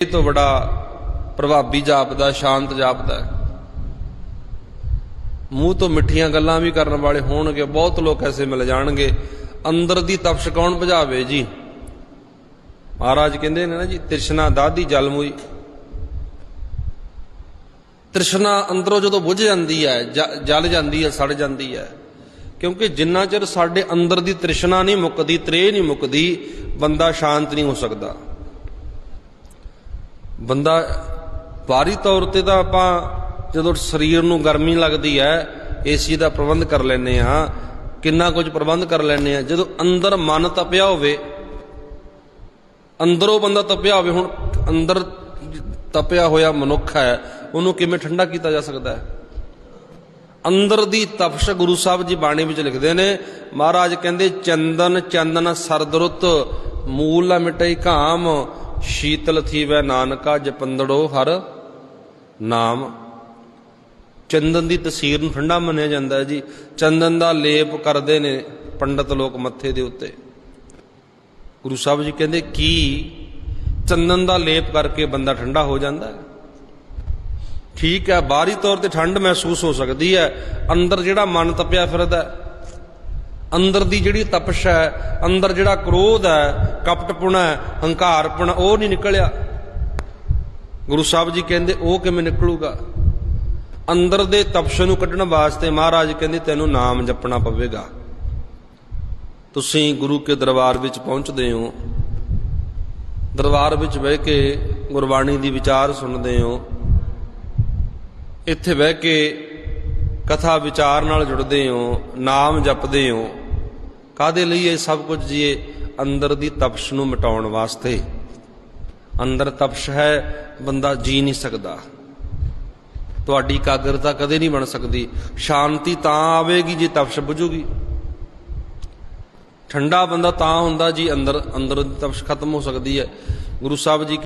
ਇਹ ਤੋਂ ਬੜਾ ਪ੍ਰਭਾਵੀ ਜਾਪਦਾ, ਸ਼ਾਂਤ ਜਾਪਦਾ ਮੂੰਹ ਤੋਂ ਮਿੱਠੀਆਂ ਗੱਲਾਂ ਵੀ ਕਰਨ ਵਾਲੇ ਹੋਣਗੇ, ਬਹੁਤ ਲੋਕ ਐਸੇ ਮਿਲ ਜਾਣਗੇ। ਅੰਦਰ ਦੀ ਤਪਸ਼ ਕੌਣ ਭਜਾਵੇ ਜੀ? ਮਹਾਰਾਜ ਕਹਿੰਦੇ ਨੇ ਨਾ ਜੀ, ਤ੍ਰਿਸ਼ਨਾ ਦਾਦੀ ਜਲਮੂਈ ਤ੍ਰਿਸ਼ਨਾ ਅੰਦਰੋਂ ਜਦੋਂ ਬੁਝ ਜਾਂਦੀ ਹੈ ਜਲ ਜਾਂਦੀ ਹੈ, ਸੜ ਜਾਂਦੀ ਹੈ। ਕਿਉਂਕਿ ਜਿੰਨਾ ਚਿਰ ਸਾਡੇ ਅੰਦਰ ਦੀ ਤ੍ਰਿਸ਼ਨਾ ਨਹੀਂ ਮੁੱਕਦੀ ਤ੍ਰੇ ਨਹੀਂ ਮੁੱਕਦੀ, ਬੰਦਾ ਸ਼ਾਂਤ ਨਹੀਂ ਹੋ ਸਕਦਾ। ਬੰਦਾ ਬਾਹਰੀ ਤੌਰ ਤੇ ਤਾਂ ਆਪਾਂ ਜਦੋਂ ਸਰੀਰ ਨੂੰ ਗਰਮੀ ਲੱਗਦੀ ਹੈ ਏਸੀ ਦਾ ਪ੍ਰਬੰਧ ਕਰ ਲੈਨੇ ਆ ਕਿੰਨਾ ਕੁਝ ਪ੍ਰਬੰਧ ਕਰ ਲੈਨੇ ਆ ਜਦੋਂ ਅੰਦਰ ਮਨ ਤਪਿਆ ਹੋਵੇ, ਅੰਦਰੋਂ ਬੰਦਾ ਤਪਿਆ ਹੋਵੇ, ਹੁਣ ਅੰਦਰ ਤਪਿਆ ਹੋਇਆ ਮਨੁੱਖ ਹੈ, ਉਹਨੂੰ ਕਿਵੇਂ ਠੰਡਾ ਕੀਤਾ ਜਾ ਸਕਦਾ ਹੈ? ਅੰਦਰ ਦੀ ਤਪਸ਼ ਗੁਰੂ ਸਾਹਿਬ ਜੀ ਬਾਣੀ ਵਿੱਚ ਲਿਖਦੇ ਨੇ, ਮਹਾਰਾਜ ਕਹਿੰਦੇ, ਚੰਦਨ ਚੰਦਨ ਸਰਦਰੁੱਤ, ਮੂਲ ਨਾ ਮਿਟਈ ਘਾਮ ਸ਼ੀਤਲ ਥੀਵੈ ਨਾਨਕਾ ਜਪੰਦੜੋ ਹਰ ਨਾਮ। ਚੰਦਨ ਦੀ ਤਸੀਰ ਨੂੰ ਠੰਡਾ ਮੰਨਿਆ ਜਾਂਦਾ ਹੈ ਜੀ। ਚੰਦਨ ਦਾ ਲੇਪ ਕਰਦੇ ਨੇ ਪੰਡਤ ਲੋਕ ਮੱਥੇ ਦੇ ਉੱਤੇ। ਗੁਰੂ ਸਾਹਿਬ ਜੀ ਕਹਿੰਦੇ ਕੀ ਚੰਦਨ ਦਾ ਲੇਪ ਕਰਕੇ ਬੰਦਾ ਠੰਡਾ ਹੋ ਜਾਂਦਾ ਹੈ? ਠੀਕ ਹੈ ਬਾਹਰੀ ਤੌਰ ਤੇ ਠੰਡ ਮਹਿਸੂਸ ਹੋ ਸਕਦੀ ਹੈ। ਅੰਦਰ ਜਿਹੜਾ ਮਨ ਤਪਿਆ ਫਿਰਦਾ ਹੈ, ਅੰਦਰ ਦੀ ਜਿਹੜੀ ਤਪਸ਼ ਹੈ, ਅੰਦਰ ਜਿਹੜਾ ਕ੍ਰੋਧ ਹੈ, ਕਪਟਪੁਣਾ ਹੈ, ਹੰਕਾਰਪੁਣਾ, ਉਹ ਨਹੀਂ ਨਿਕਲਿਆ। ਗੁਰੂ ਸਾਹਿਬ ਜੀ ਕਹਿੰਦੇ, ਉਹ ਕਿਵੇਂ ਨਿਕਲੂਗਾ? ਅੰਦਰ ਦੇ ਤਪਸ਼ ਨੂੰ ਕੱਢਣ ਵਾਸਤੇ ਮਹਾਰਾਜ ਕਹਿੰਦੇ, ਤੈਨੂੰ ਨਾਮ ਜਪਣਾ ਪਵੇਗਾ। ਤੁਸੀਂ ਗੁਰੂ ਕੇ ਦਰਬਾਰ ਵਿੱਚ ਪਹੁੰਚਦੇ ਹੋ। ਦਰਬਾਰ ਵਿੱਚ ਬਹਿ ਕੇ ਗੁਰਬਾਣੀ ਦੀ ਵਿਚਾਰ ਸੁਣਦੇ ਹੋ। ਇੱਥੇ ਬਹਿ ਕੇ ਕਥਾ ਵਿਚਾਰ ਨਾਲ ਜੁੜਦੇ ਹੋ, ਨਾਮ ਜਪਦੇ ਹੋ। ਕਾਦੇ ਲਈ ਇਹ ਸਭ ਕੁਝ ਜੀਏ ਅੰਦਰ ਦੀ ਤਪਸ਼ ਨੂੰ ਮਿਟਾਉਣ ਵਾਸਤੇ। ਅੰਦਰ ਤਪਸ਼ ਹੈ, ਬੰਦਾ ਜੀ ਨਹੀਂ ਸਕਦਾ। ਤੁਹਾਡੀ ਇਕਾਗਰਤਾ ਕਦੇ ਨਹੀਂ ਬਣ ਸਕਦੀ। ਸ਼ਾਂਤੀ ਤਾਂ ਆਵੇਗੀ ਜੇ ਤਪਸ਼ ਬੁਝੂਗੀ। ਠੰਡਾ ਬੰਦਾ ਤਾਂ ਹੁੰਦਾ ਜੀ ਅੰਦਰ ਅੰਦਰ ਤਪਸ਼ ਖਤਮ ਹੋ ਸਕਦੀ ਹੈ। ਗੁਰੂ ਸਾਹਿਬ ਜੀ